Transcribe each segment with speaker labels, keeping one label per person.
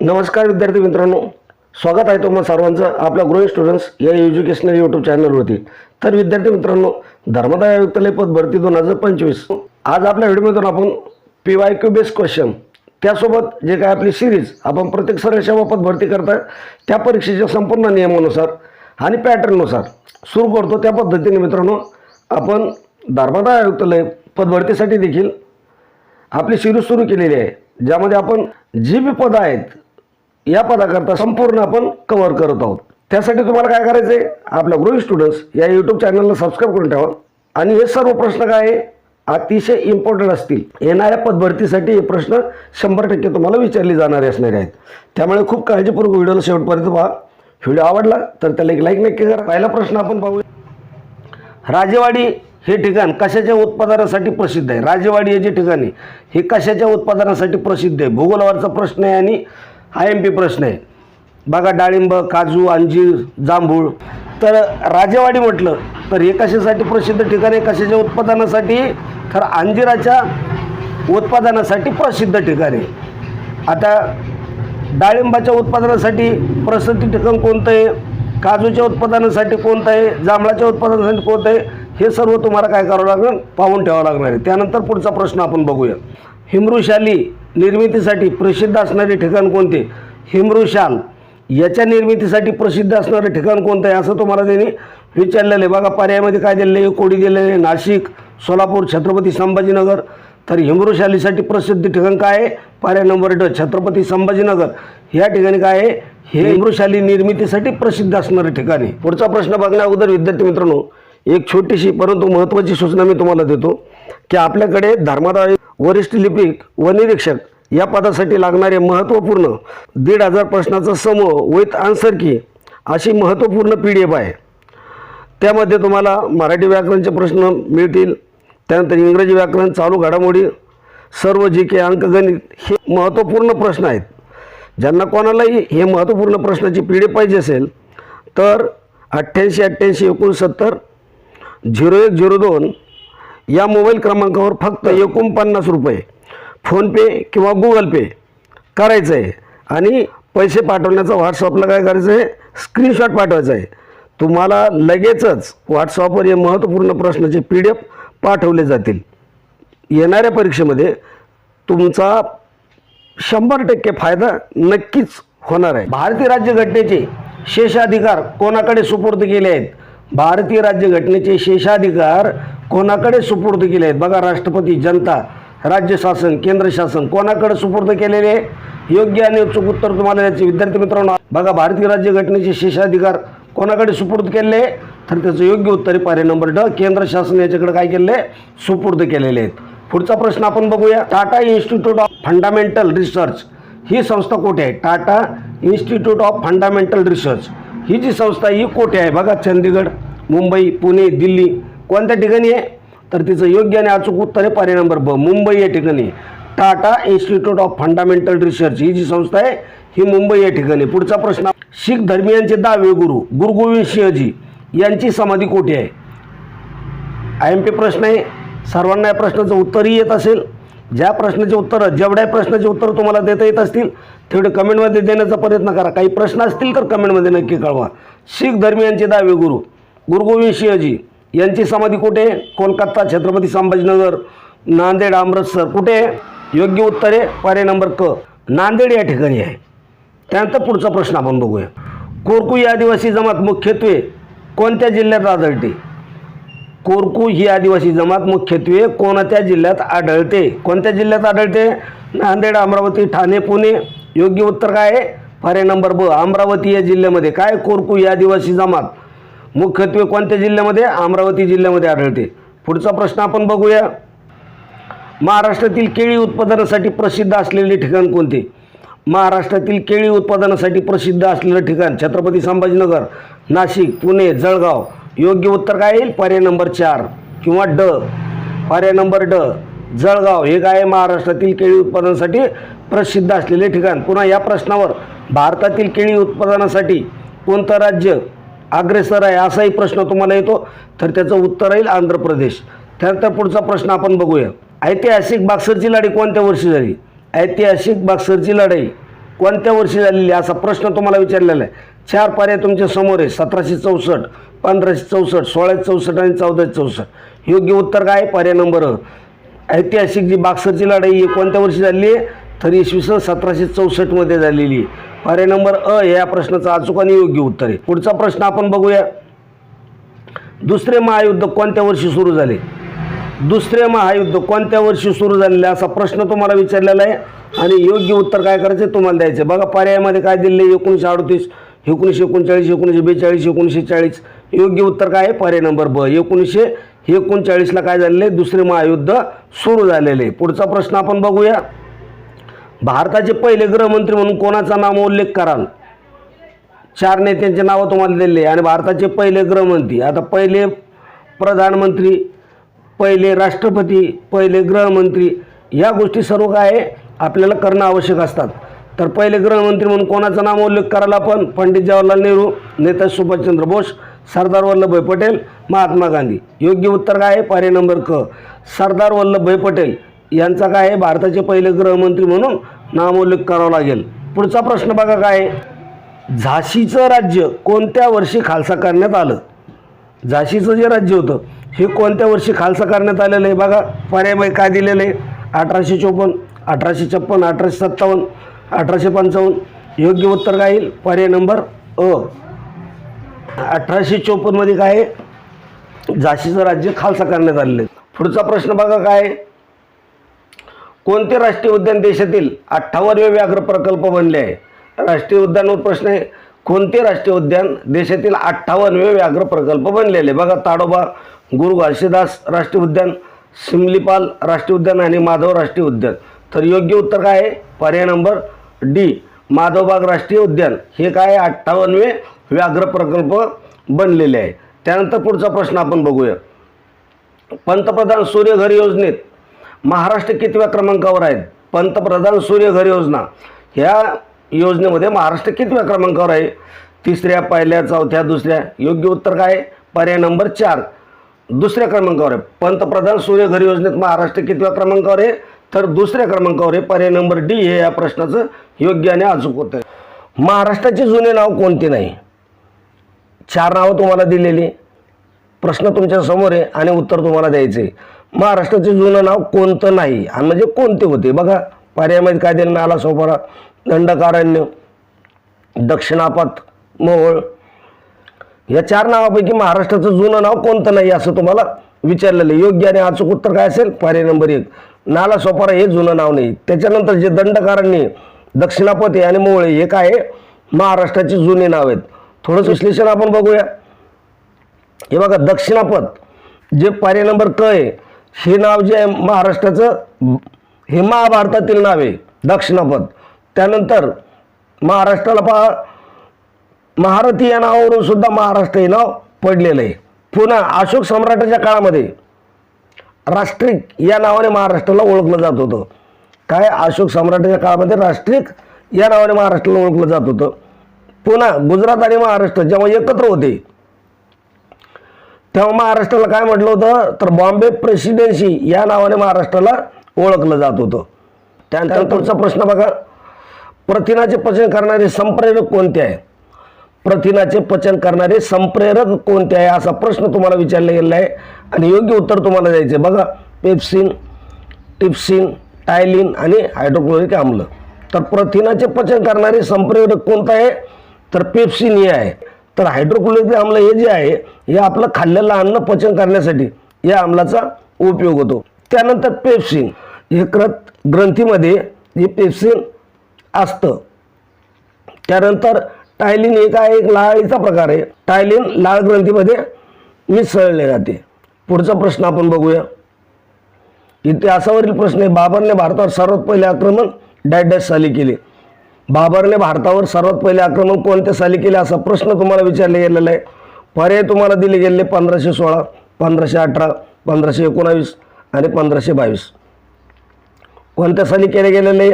Speaker 1: नमस्कार विद्यार्थी मित्रांनो. स्वागत आहे तुम्हाला सर्वांचं आपल्या ग्रोईंग स्टुडंट्स या एज्युकेशनल यूट्यूब चॅनलवरती तर विद्यार्थी मित्रांनो धर्मदाय आयुक्तालय पद भरती दोन हजार पंचवीस. आज आपल्या व्हिडिओमधून आपण P Y Q base question त्यासोबत जे काय आपली सिरीज आपण प्रत्येक सरळ सेवा पद भरती करताय त्या परीक्षेच्या संपूर्ण नियमानुसार आणि पॅटर्ननुसार सुरू करतो. त्या पद्धतीने मित्रांनो आपण धर्मदाय आयुक्तालय पदभरतीसाठी देखील आपली सिरीज सुरू केलेली आहे. ज्यामध्ये आपण जी बी पदं आहेत या पदाकरता संपूर्ण आपण कव्हर करत आहोत. त्यासाठी तुम्हाला काय करायचं आहे आपल्या ग्रोईंग स्टुडंट्स या यूट्यूब चॅनलला सबस्क्राईब करून ठेवा. आणि हे सर्व प्रश्न काय आहे? अतिशय इम्पॉर्टंट असतील. येणाऱ्या पदभरतीसाठी हे प्रश्न शंभर टक्के तुम्हाला विचारले जाणारे असणारे आहेत. त्यामुळे खूप काळजीपूर्वक व्हिडिओला शेवटपर्यंत पहा. व्हिडिओ आवडला तर त्याला एक लाईक नक्की करा. पहिला प्रश्न आपण पाहूया. राजेवाडी हे ठिकाण कशाच्या उत्पादनासाठी प्रसिद्ध आहे? राजेवाडी हे जे ठिकाण आहे हे कशाच्या उत्पादनासाठी प्रसिद्ध आहे? भूगोलावरचा प्रश्न आहे आणि आय एम पी प्रश्न आहे. बघा डाळिंब काजू अंजीर जांभूळ. तर राजेवाडी म्हटलं तर हे कशासाठी प्रसिद्ध ठिकाण आहे? कशाच्या उत्पादनासाठी? तर अंजिराच्या उत्पादनासाठी प्रसिद्ध ठिकाण आहे. आता डाळिंबाच्या उत्पादनासाठी प्रसिद्ध ठिकाण कोणतं आहे? काजूच्या उत्पादनासाठी कोणतं आहे? जांभळाच्या उत्पादनासाठी कोणतं आहे? हे सर्व तुम्हाला काय करावं लागेल? पाहून ठेवावं लागणार आहे. त्यानंतर पुढचा प्रश्न आपण बघूया. हिमरुशाली निर्मितीसाठी प्रसिद्ध असणारे ठिकाण कोणते? हिमरुशाल याच्या निर्मितीसाठी प्रसिद्ध असणारं ठिकाण कोणतं? आहे असं तुम्हाला त्यांनी विचारलेलं आहे. बघा पर्यायामध्ये काय दिलेलं आहे? कोडी दिलेलं आहे. नाशिक सोलापूर छत्रपती संभाजीनगर. तर हिमरुशालीसाठी प्रसिद्ध ठिकाण काय आहे? पर्याय नंबर ड छत्रपती संभाजीनगर. या ठिकाणी काय आहे? हे हिमरुशाली निर्मितीसाठी प्रसिद्ध असणारे ठिकाण आहे. पुढचा प्रश्न बघण्या अगोदर विद्यार्थी मित्रांनो एक छोटीशी परंतु महत्त्वाची सूचना मी तुम्हाला देतो. की आपल्याकडे धर्मादाय वरिष्ठ लिपिक व निरीक्षक या पदासाठी लागणारे महत्त्वपूर्ण दीड हजार प्रश्नाचा समूह विथ आन्सर की अशी महत्त्वपूर्ण पी डी एफ आहे. त्यामध्ये तुम्हाला मराठी व्याकरणचे प्रश्न मिळतील त्यानंतर इंग्रजी व्याकरण चालू घडामोडी सर्व जी के अंकगणित हे महत्त्वपूर्ण प्रश्न आहेत. ज्यांना कोणालाही हे महत्त्वपूर्ण प्रश्नाची पी डी पाहिजे असेल तर अठ्ठ्याऐंशी अठ्ठ्याऐंशी एकोणसत्तर झिरो एक झिरो दोन या मोबाईल क्रमांकावर फक्त एकोणपन्नास रुपये फोनपे किंवा गुगल पे करायचं आहे आणि पैसे पाठवण्याचा व्हॉट्सअपला काय करायचं आहे स्क्रीनशॉट पाठवायचा आहे तुम्हाला लगेचच व्हॉट्सअपवर हे महत्त्वपूर्ण प्रश्नाचे पी डी एफ पाठवले जातील. येणाऱ्या परीक्षेमध्ये तुमचा शंभर टक्के फायदा नक्कीच होणार आहे. भारतीय राज्यघटनेचे शेषाधिकार कोणाकडे सुपूर्द केले आहेत? भारतीय राज्यघटनेचे शेषाधिकार कोणाकडे सुपूर्द केले आहेत? बघा राष्ट्रपती जनता राज्य शासन केंद्र शासन कोणाकडे सुपूर्द केलेले आहे? योग्य आणि अचूक उत्तर तुम्हाला याचे विद्यार्थी मित्रांनो बघा भारतीय राज्यघटनेचे शेषाधिकार कोणाकडे सुपूर्द केले तर त्याचं योग्य उत्तर पर्याय नंबर ड. केंद्र शासन याच्याकडे काय केले सुपूर्द केलेले आहेत. पुढचा प्रश्न आपण बघूया. Tata institute of fundamental research ही संस्था कुठे आहे? Tata institute of fundamental research. ही जी संस्था ही कोठे आहे? बघा चंदीगड मुंबई पुणे दिल्ली. कोणत्या ठिकाणी आहे? तर तिचं योग्य आणि अचूक उत्तर आहे पर्याय नंबर ब मुंबई या ठिकाणी. Tata institute of fundamental research ही जी संस्था आहे ही मुंबई या ठिकाणी. पुढचा प्रश्न शीख धर्मियांचे दहावे गुरु गुरु गोविंद सिंहजी यांची समाधी कोठे आहे? आय एम पी प्रश्न आहे. सर्वांना या प्रश्नाचं उत्तरही येत असेल. ज्या प्रश्नाचे उत्तर जेवढ्या प्रश्नाचे उत्तर तुम्हाला देता येत असतील तेवढे कमेंटमध्ये देण्याचा प्रयत्न करा. काही प्रश्न असतील तर कमेंटमध्ये नक्की कळवा. शीख धर्मियांचे दहावे गुरु गुरु गोविंद सिंहजी. यांची समाधी कुठे? कोलकाता छत्रपती संभाजीनगर नांदेड अमृतसर. कुठे? योग्य उत्तर? आहे पर्याय नंबर क. नांदेड या ठिकाणी आहे. त्यानंतर पुढचा प्रश्न आपण बघूया. कोरकू ही आदिवासी जमात मुख्यत्वे कोणत्या जिल्ह्यात आढळते? कोरकू ही आदिवासी जमात मुख्यत्वे कोणत्या जिल्ह्यात आढळते? कोणत्या जिल्ह्यात आढळते? नांदेड अमरावती ठाणे पुणे. योग्य उत्तर काय आहे? पर्याय नंबर ब. अमरावती या जिल्ह्यामध्ये काय कोरकू ही आदिवासी जमात मुख्यत्वे कोणत्या जिल्ह्यामध्ये? अमरावती जिल्ह्यामध्ये आढळते. पुढचा प्रश्न आपण बघूया. महाराष्ट्रातील केळी उत्पादनासाठी प्रसिद्ध असलेले ठिकाण कोणते? महाराष्ट्रातील केळी उत्पादनासाठी प्रसिद्ध असलेलं ठिकाण छत्रपती संभाजीनगर नाशिक पुणे जळगाव. योग्य उत्तर काय येईल? पर्याय नंबर चार किंवा ड. पर्याय नंबर ड. जळगाव. हे काय आहे? महाराष्ट्रातील केळी उत्पादनासाठी प्रसिद्ध असलेले ठिकाण. पुन्हा या प्रश्नावर भारतातील केळी उत्पादनासाठी कोणतं राज्य अग्रेसर आहे असाही प्रश्न तुम्हाला येतो तर त्याचं उत्तर राहील आंध्र प्रदेश त्यानंतर पुढचा प्रश्न आपण बघूया. ऐतिहासिक बाक्सरची लढाई कोणत्या वर्षी झाली? ऐतिहासिक बाक्सरची लढाई कोणत्या वर्षी झालेली असा प्रश्न तुम्हाला विचारलेला आहे. चार पर्याय तुमच्यासमोर आहे सतराशे चौसष्ट पंधराशे चौसष्ट सोळाशे चौसष्ट आणि चौदाशे चौसष्ट. योग्य उत्तर काय? आहे? पर्याय नंबर ऐतिहासिक जी बाक्सरची लढाई आहे कोणत्या वर्षी झालेली आहे? तर इसवी सन सतराशे चौसष्टमध्ये झालेली आहे. पर्याय नंबर अ या प्रश्नाचं अचूक आणि योग्य उत्तर आहे. पुढचा प्रश्न आपण बघूया. दुसरे महायुद्ध कोणत्या वर्षी सुरू झाले? दुसरे महायुद्ध कोणत्या वर्षी सुरू झालेले? असा प्रश्न तुम्हाला विचारलेला आहे. आणि योग्य उत्तर काय करायचं आहे तुम्हाला द्यायचं आहे. बघा पर्यायामध्ये काय दिले एकोणीसशे अडतीस एकोणीसशे एकोणचाळीस एकोणीसशे बेचाळीस एकोणीसशे चाळीस. योग्य उत्तर काय आहे? पर्याय नंबर ब. एकोणीसशे एकोणचाळीसला काय झालेलं आहे? दुसरे महायुद्ध सुरू झालेले आहे. पुढचा प्रश्न आपण बघूया. भारताचे पहिले गृहमंत्री म्हणून कोणाचा नाम उल्लेख कराल? चार नेत्यांचे नावं तुम्हाला दिले आणि भारताचे पहिले गृहमंत्री आता पहिले प्रधानमंत्री पहिले राष्ट्रपती पहिले गृहमंत्री या गोष्टी सर्व काय आपल्याला करणं आवश्यक असतात. तर पहिले गृहमंत्री म्हणून कोणाचं नाम उल्लेख करायला आपण? पंडित जवाहरलाल नेहरू नेता सुभाषचंद्र बोस सरदार वल्लभभाई पटेल महात्मा गांधी. योग्य उत्तर काय आहे? पर्याय नंबर क. सरदार वल्लभभाई पटेल यांचा काय आहे? भारताचे पहिले गृहमंत्री म्हणून नामोल्लेख करावा लागेल. पुढचा प्रश्न बघा काय? आहे झाशीचं राज्य कोणत्या वर्षी खालसा करण्यात आलं? झाशीचं जे राज्य होतं हे कोणत्या वर्षी खालसा करण्यात आलेलं आहे? बघा पर्याय काय दिलेलं आहे? अठराशे चोपन्न अठराशे छप्पन अठराशे सत्तावन्न अठराशे पंचावन्न. योग्य उत्तर काय येईल? पर्याय नंबर अ. अठराशे चोपन्नमध्ये काय आहे? झाशीचं राज्य खालसा करण्यात आलेलं आहे. पुढचा प्रश्न बघा काय? आहे? कोणते राष्ट्रीय उद्यान देशातील अठ्ठावन्नवे व्याघ्र प्रकल्प बनले आहे? राष्ट्रीय उद्यानावर प्रश्न आहे. कोणते राष्ट्रीय उद्यान देशातील अठ्ठावन्नवे व्याघ्र प्रकल्प बनलेले बघा ताडोबा गुरु घासीदास राष्ट्रीय उद्यान सिमलीपाल राष्ट्रीय उद्यान आणि माधव राष्ट्रीय उद्यान. तर योग्य उत्तर काय आहे? पर्याय नंबर डी माधवबाग राष्ट्रीय उद्यान. हे काय आहे? अठ्ठावन्नवे व्याघ्र प्रकल्प बनलेले आहे. त्यानंतर पुढचा प्रश्न आपण बघूया. पंतप्रधान सूर्यघर योजनेत महाराष्ट्र कितव्या क्रमांकावर आहेत? पंतप्रधान सूर्यघर योजना. ह्या योजनेमध्ये महाराष्ट्र कितव्या क्रमांकावर आहे? तिसऱ्या पहिल्या चौथ्या दुसऱ्या. योग्य उत्तर काय आहे? पर्याय नंबर चार. दुसऱ्या क्रमांकावर आहे. पंतप्रधान सूर्यघर योजनेत महाराष्ट्र कितव्या क्रमांकावर आहे? तर दुसऱ्या क्रमांकावर आहे. पर्याय नंबर डी हे या प्रश्नाचं योग्य आणि अचूक होतं आहे. महाराष्ट्राचे जुने नाव कोणते नाही? चार नावं तुम्हाला दिलेली. प्रश्न तुमच्यासमोर आहे आणि उत्तर तुम्हाला द्यायचं आहे महाराष्ट्राचे जुनं नाव कोणतं नाही. आणि म्हणजे कोणते होते? बघा पर्यायामध्ये काय दिलं नाला सोपारा दंडकारण्य दक्षिणापथ मोहोळ. या चार नावापैकी महाराष्ट्राचं जुनं नाव कोणतं नाही असं तुम्हाला विचारलेलं आहे. योग्य आणि अचूक उत्तर काय असेल? पर्याय नंबर एक. नाला सोपारा हे जुनं नाव नाही. त्याच्यानंतर जे दंडकारण्य दक्षिणापथ आहे आणि मोहळे हे काय आहे? महाराष्ट्राचे जुने नाव आहेत. थोडंसं विश्लेषण आपण बघूया. हे बघा दक्षिणापथ जे पर्याय नंबर क आहे हे नाव जे आहे महाराष्ट्राचं हे महाभारतातील नाव आहे दक्षिणापद. त्यानंतर महाराष्ट्राला पहा महारथी या नावावरून सुद्धा महाराष्ट्र हे नाव पडलेलं आहे. पुन्हा अशोक सम्राटाच्या काळामध्ये राष्ट्रिक या नावाने महाराष्ट्राला ओळखलं जात होतं. काय? अशोक सम्राटाच्या काळामध्ये राष्ट्रिक या नावाने महाराष्ट्राला ओळखलं जात होतं. पुन्हा गुजरात आणि महाराष्ट्र जेव्हा एकत्र होते तेव्हा महाराष्ट्राला काय म्हटलं होतं? तर बॉम्बे प्रेसिडेन्सी या नावाने महाराष्ट्राला ओळखलं जात होतं. त्यानंतर पुढचा प्रश्न बघा. प्रथिनाचे पचन करणारे संप्रेरक कोणते आहे प्रथिनाचे पचन करणारे संप्रेरक कोणते आहे? असा प्रश्न तुम्हाला विचारला गेलेला आहे आणि योग्य उत्तर तुम्हाला द्यायचे बघा पेप्सिन टिप्सिन टायलिन आणि हायड्रोक्लोरिक आम्ल तर प्रथिनाचे पचन करणारे संप्रेरक कोणतं आहे? तर पेप्सिन हे आहे. तर हायड्रोक्लोरिक आम्ल हे जे आहे हे आपलं खाल्लेलं अन्न पचन करण्यासाठी या आम्लाचा उपयोग होतो. त्यानंतर पेप्सिन हे क्रत ग्रंथीमध्ये हे पेप्सिन असतं. त्यानंतर टायलिन हे काय एक लाळीचा प्रकार आहे. टायलिन लाळ ग्रंथीमध्ये मिसळले जाते. पुढचा प्रश्न आपण बघूया. इतिहासावरील प्रश्न आहे. बाबरने भारतावर सर्वात पहिले आक्रमण डॅश डॅश साली केले. बाबरने भारतावर सर्वात पहिले आक्रमण कोणत्या साली केले असा प्रश्न तुम्हाला विचारले गेलेला आहे. पर्याय तुम्हाला दिले गेलेले पंधराशे सोळा पंधराशे अठरा पंधराशे एकोणावीस आणि पंधराशे बावीस. कोणत्या साली केले गेलेले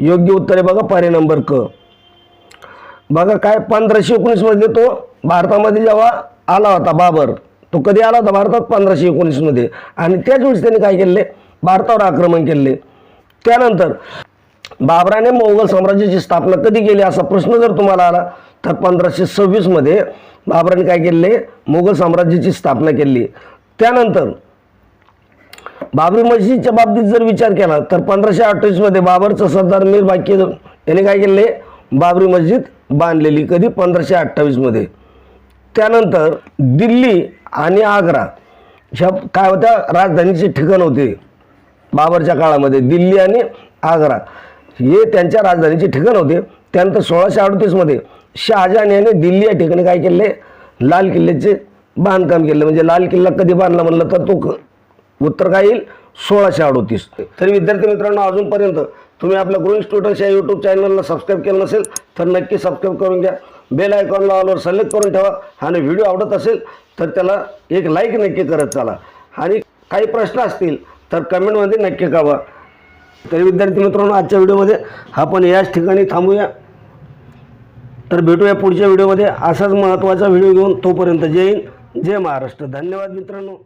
Speaker 1: योग्य उत्तर आहे बघा पर्याय नंबर क. बघा काय पंधराशे एकोणीसमध्ये तो भारतामध्ये जेव्हा आला होता बाबर तो कधी आला होता भारतात? पंधराशे एकोणीसमध्ये आणि त्याच वेळेस त्यांनी काय केले भारतावर आक्रमण केले त्यानंतर बाबराने मोगल साम्राज्याची स्थापना कधी केली असा प्रश्न जर तुम्हाला आला तर पंधराशे सव्वीसमध्ये बाबराने काय केले मोगल साम्राज्याची स्थापना केली. त्यानंतर बाबरी मस्जिदच्या बाबतीत जर विचार केला तर पंधराशे अठ्ठावीसमध्ये बाबरचा सरदार मीर बाकी याने काय केले? बाबरी मस्जिद बांधलेली कधी? पंधराशे अठ्ठावीसमध्ये त्यानंतर दिल्ली आणि आग्रा ह्या काय होत्या? राजधानीचे ठिकाण होते बाबरच्या काळामध्ये दिल्ली आणि आग्रा. हे त्यांच्या राजधानीचे ठिकाण होते. त्यानंतर सोळाशे अडतीसमध्ये शहाजहान याने दिल्ली या ठिकाणी काय केले? लाल किल्ल्याचे बांधकाम केले. म्हणजे लाल किल्ला कधी बांधला म्हणलं तर तो क- उत्तर काय येईल? सोळाशे अडतीस. तरी विद्यार्थी मित्रांनो अजूनपर्यंत तुम्ही आपल्या ग्रोईंग स्टुडंट्स या यूट्यूब चॅनलला सबस्क्राईब केलं नसेल तर नक्की सबस्क्राईब करून घ्या. बेल आयकॉनला ऑलवर सिलेक्ट करून ठेवा. आणि व्हिडिओ आवडत असेल तर त्याला एक लाईक नक्की करत चाला. आणि काही प्रश्न असतील तर कमेंटमध्ये नक्की कळवा. तरी विद्यार्थी मित्रांनो आजच्या व्हिडिओमध्ये आपण याच ठिकाणी थांबूया. तर भेटूया पुढच्या व्हिडिओमध्ये. असाच महत्त्वाचा व्हिडिओ घेऊन तोपर्यंत जय हिंद जय महाराष्ट्र. धन्यवाद मित्रांनो.